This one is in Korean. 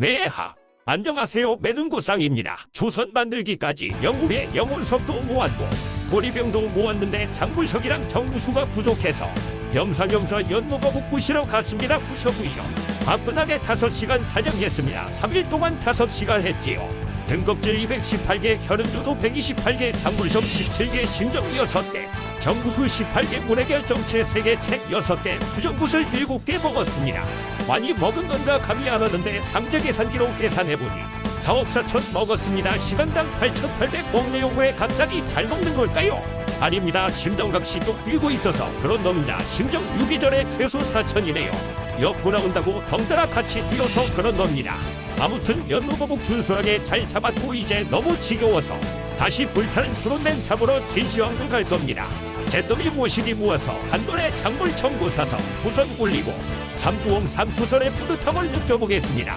매하. 안녕하세요. 매능고상입니다. 조선 만들기까지 영국의 영혼석도 모았고 보리병도 모았는데 장불석이랑 정부수가 부족해서 겸사겸사 연못거북 부시러 갔습니다. 부셔부셔 바쁘하게 5시간 사냥했습니다. 3일 동안 5시간 했지요. 등껍질 218개 혈흔주도 128개 장불석 17개 심정 6대 정부수 18개 문해결정체 3개 책 6개 수정붓을 7개 먹었습니다. 많이 먹은 건가 감이 안 오는데 상제 계산기로 계산해보니 4억 4천 먹었습니다. 시간당 8,800 먹네요 왜 갑자기 잘 먹는 걸까요? 아닙니다. 심정각시 또 뛰고 있어서 그런 놈이다. 심정 6기 전에 최소 4천이네요. 엿보 나온다고 덩달아 같이 뛰어서 그런 놈이다. 아무튼 연노거북 준수하게 잘 잡았고 이제 너무 지겨워서 다시 불타는 프로맨 잡으러 진시황도 갈 겁니다. 잿더미 모시기 모아서 한 번에 장불 청구 사서 조선 올리고 삼주홍 삼투선의 뿌듯함을 느껴보겠습니다